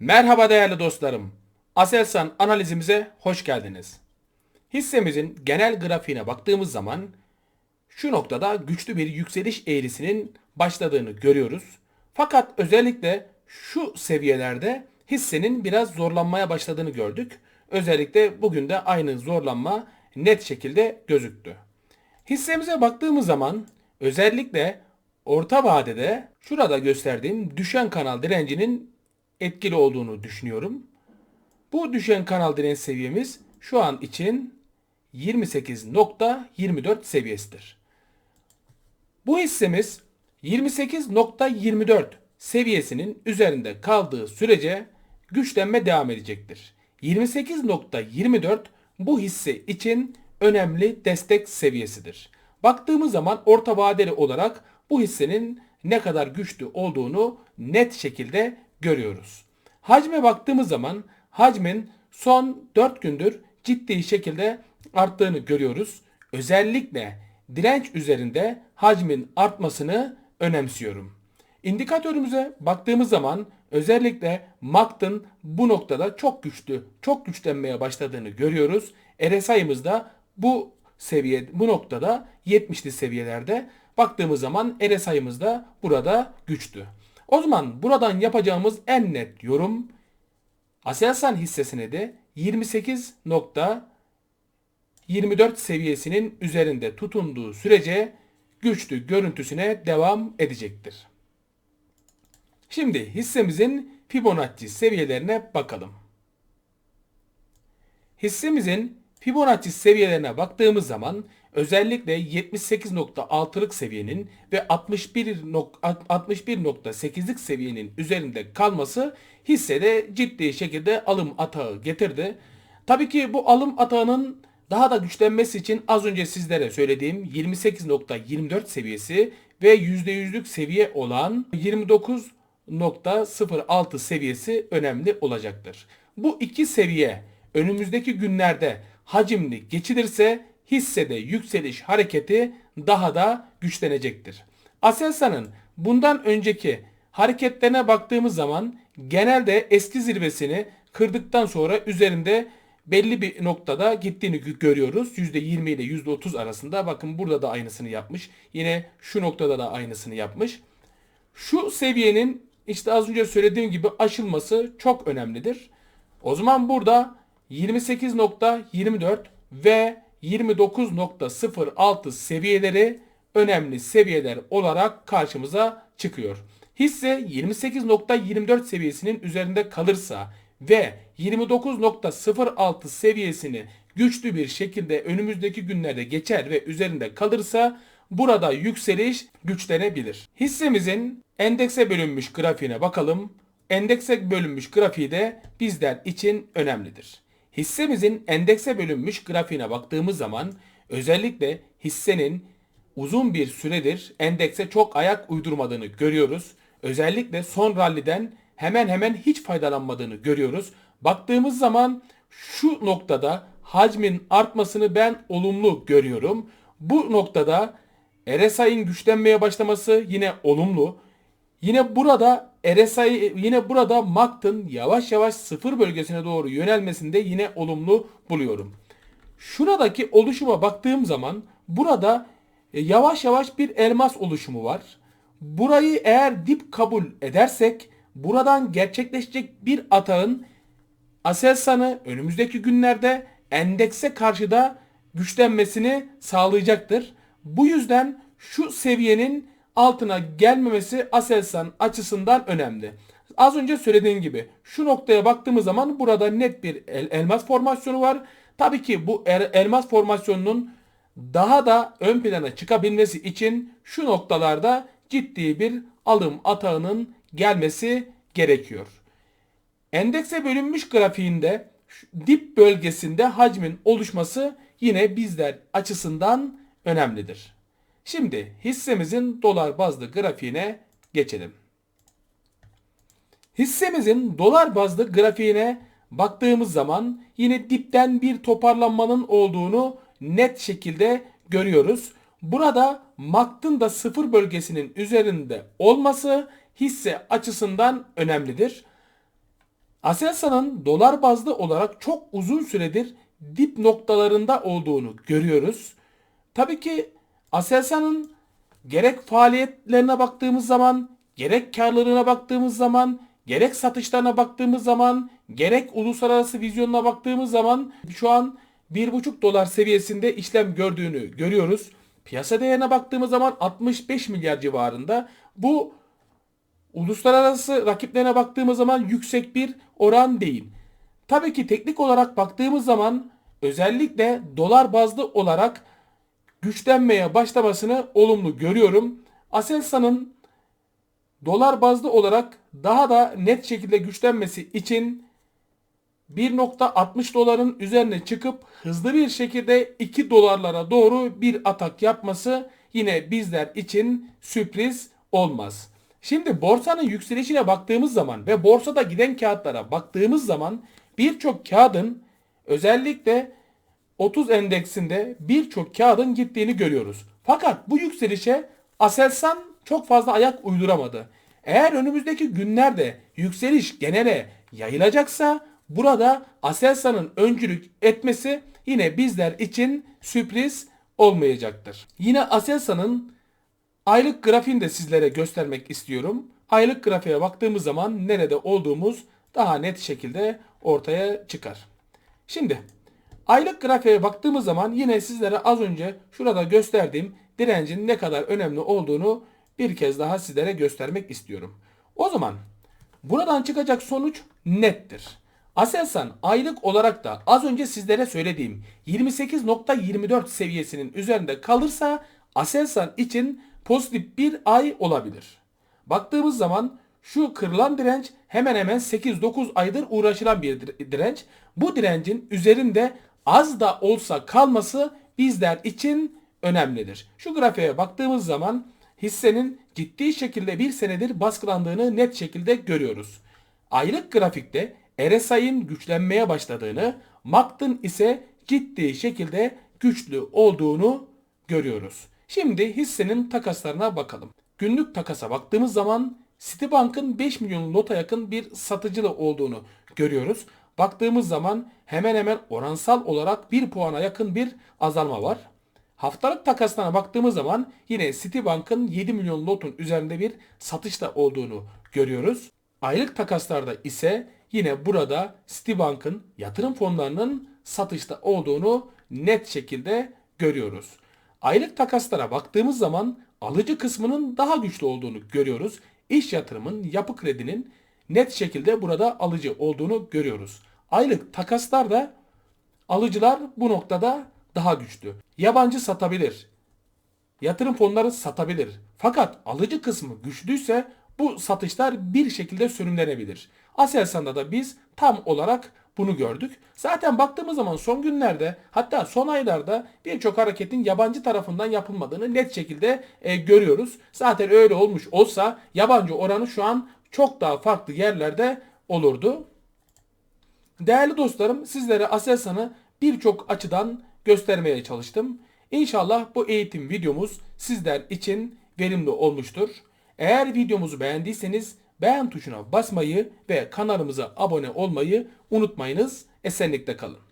Merhaba değerli dostlarım. Aselsan analizimize hoş geldiniz. Hissemizin genel grafiğine baktığımız zaman şu noktada güçlü bir yükseliş eğrisinin başladığını görüyoruz. Fakat özellikle şu seviyelerde hissenin biraz zorlanmaya başladığını gördük. Özellikle bugün de aynı zorlanma net şekilde gözüktü. Hissemize baktığımız zaman özellikle orta vadede şurada gösterdiğim düşen kanal direncinin etkili olduğunu düşünüyorum. Bu düşen kanal direnç seviyemiz şu an için 28.24 seviyesidir. Bu hissemiz 28.24 seviyesinin üzerinde kaldığı sürece güçlenme devam edecektir. 28.24 bu hisse için önemli destek seviyesidir. Baktığımız zaman orta vadeli olarak bu hissenin ne kadar güçlü olduğunu net şekilde görüyoruz. Hacme baktığımız zaman hacmin son 4 gündür ciddi şekilde arttığını görüyoruz. Özellikle direnç üzerinde hacmin artmasını önemsiyorum. İndikatörümüze baktığımız zaman özellikle MACD'ın bu noktada çok güçlü, çok güçlenmeye başladığını görüyoruz. RSI'mız da bu seviye bu noktada 70'li seviyelerde baktığımız zaman RSI'mız da burada güçlü. O zaman buradan yapacağımız en net yorum Aselsan hissesine de 28.24 seviyesinin üzerinde tutunduğu sürece güçlü görüntüsüne devam edecektir. Şimdi hissemizin Fibonacci seviyelerine bakalım. Hissemizin Fibonacci seviyelerine baktığımız zaman özellikle 78.6'lık seviyenin ve 61.8'lik seviyenin üzerinde kalması hissede ciddi şekilde alım atağı getirdi. Tabii ki bu alım atağının daha da güçlenmesi için az önce sizlere söylediğim 28.24 seviyesi ve %100'lük seviye olan 29.06 seviyesi önemli olacaktır. Bu iki seviye önümüzdeki günlerde hacimli geçilirse hissede yükseliş hareketi daha da güçlenecektir. Aselsan'ın bundan önceki hareketlerine baktığımız zaman genelde eski zirvesini kırdıktan sonra üzerinde belli bir noktada gittiğini görüyoruz. %20 ile %30 arasında. Bakın burada da aynısını yapmış. Yine şu noktada da aynısını yapmış. Şu seviyenin işte az önce söylediğim gibi aşılması çok önemlidir. O zaman burada 28.24 ve 29.06 seviyeleri önemli seviyeler olarak karşımıza çıkıyor. Hisse 28.24 seviyesinin üzerinde kalırsa ve 29.06 seviyesini güçlü bir şekilde önümüzdeki günlerde geçer ve üzerinde kalırsa burada yükseliş güçlenebilir. Hissemizin endekse bölünmüş grafiğine bakalım. Endekse bölünmüş grafiği de bizler için önemlidir. Hissemizin endekse bölünmüş grafiğine baktığımız zaman özellikle hissenin uzun bir süredir endekse çok ayak uydurmadığını görüyoruz. Özellikle son ralliden hemen hemen hiç faydalanmadığını görüyoruz. Baktığımız zaman şu noktada hacmin artmasını ben olumlu görüyorum. Bu noktada RSI'nin güçlenmeye başlaması yine olumlu. Yine burada RSI yine burada MACD'ın yavaş yavaş sıfır bölgesine doğru yönelmesinde yine olumlu buluyorum. Şuradaki oluşuma baktığım zaman burada e, yavaş yavaş bir elmas oluşumu var. Burayı eğer dip kabul edersek buradan gerçekleşecek bir atağın Aselsan'ı önümüzdeki günlerde endekse karşı da güçlenmesini sağlayacaktır. Bu yüzden şu seviyenin altına gelmemesi Aselsan açısından önemli. Az önce söylediğim gibi şu noktaya baktığımız zaman burada net bir el, elmas formasyonu var. Tabii ki bu el, elmas formasyonunun daha da ön plana çıkabilmesi için şu noktalarda ciddi bir alım atağının gelmesi gerekiyor. Endekse bölünmüş grafiğinde dip bölgesinde hacmin oluşması yine bizler açısından önemlidir. Şimdi hissemizin dolar bazlı grafiğine geçelim. Hissemizin dolar bazlı grafiğine baktığımız zaman yine dipten bir toparlanmanın olduğunu net şekilde görüyoruz. Burada MACD'ın da sıfır bölgesinin üzerinde olması hisse açısından önemlidir. Aselsan'ın dolar bazlı olarak çok uzun süredir dip noktalarında olduğunu görüyoruz. Tabii ki Aselsan'ın gerek faaliyetlerine baktığımız zaman, gerek karlılığına baktığımız zaman, gerek satışlarına baktığımız zaman, gerek uluslararası vizyonuna baktığımız zaman şu an 1,5 dolar seviyesinde işlem gördüğünü görüyoruz. Piyasa değerine baktığımız zaman 65 milyar civarında. Bu uluslararası rakiplerine baktığımız zaman yüksek bir oran değil. Tabii ki teknik olarak baktığımız zaman özellikle dolar bazlı olarak güçlenmeye başlamasını olumlu görüyorum. Aselsan'ın dolar bazlı olarak daha da net şekilde güçlenmesi için 1.60 doların üzerine çıkıp hızlı bir şekilde 2 dolarlara doğru bir atak yapması yine bizler için sürpriz olmaz. Şimdi borsanın yükselişine baktığımız zaman ve borsada giden kağıtlara baktığımız zaman birçok kağıdın özellikle 30 endeksinde birçok kağıdın gittiğini görüyoruz. Fakat bu yükselişe Aselsan çok fazla ayak uyduramadı. Eğer önümüzdeki günlerde yükseliş genele yayılacaksa burada Aselsan'ın öncülük etmesi yine bizler için sürpriz olmayacaktır. Yine Aselsan'ın aylık grafiğini de sizlere göstermek istiyorum. Aylık grafiğe baktığımız zaman nerede olduğumuz daha net şekilde ortaya çıkar. Şimdi aylık grafiğe baktığımız zaman yine sizlere az önce şurada gösterdiğim direncin ne kadar önemli olduğunu bir kez daha sizlere göstermek istiyorum. O zaman buradan çıkacak sonuç nettir. Aselsan aylık olarak da az önce sizlere söylediğim 28.24 seviyesinin üzerinde kalırsa Aselsan için pozitif bir ay olabilir. Baktığımız zaman şu kırılan direnç hemen hemen 8-9 aydır uğraşılan bir direnç. Bu direncin üzerinde az da olsa kalması bizler için önemlidir. Şu grafiğe baktığımız zaman hissenin ciddi şekilde bir senedir baskılandığını net şekilde görüyoruz. Aylık grafikte RSI'nin güçlenmeye başladığını, MACD'ın ise ciddi şekilde güçlü olduğunu görüyoruz. Şimdi hissenin takaslarına bakalım. Günlük takasa baktığımız zaman Citibank'ın 5 milyon lota yakın bir satıcılı olduğunu görüyoruz. Baktığımız zaman hemen hemen oransal olarak 1 puana yakın bir azalma var. Haftalık takaslarına baktığımız zaman yine Citibank'ın 7 milyon lotun üzerinde bir satışta olduğunu görüyoruz. Aylık takaslarda ise yine burada Citibank'ın yatırım fonlarının satışta olduğunu net şekilde görüyoruz. Aylık takaslara baktığımız zaman alıcı kısmının daha güçlü olduğunu görüyoruz. İş yatırımın, yapı kredinin net şekilde burada alıcı olduğunu görüyoruz. Aylık takaslarda alıcılar bu noktada daha güçlü. Yabancı satabilir. Yatırım fonları satabilir. Fakat alıcı kısmı güçlüyse bu satışlar bir şekilde sürümlenebilir. Aselsan'da da biz tam olarak bunu gördük. Zaten baktığımız zaman son günlerde hatta son aylarda birçok hareketin yabancı tarafından yapılmadığını net şekilde e, görüyoruz. Zaten öyle olmuş olsa yabancı oranı şu an çok daha farklı yerlerde olurdu. Değerli dostlarım sizlere Aselsan'ı birçok açıdan göstermeye çalıştım. İnşallah bu eğitim videomuz sizler için verimli olmuştur. Eğer videomuzu beğendiyseniz beğen tuşuna basmayı ve kanalımıza abone olmayı unutmayınız. Esenlikte kalın.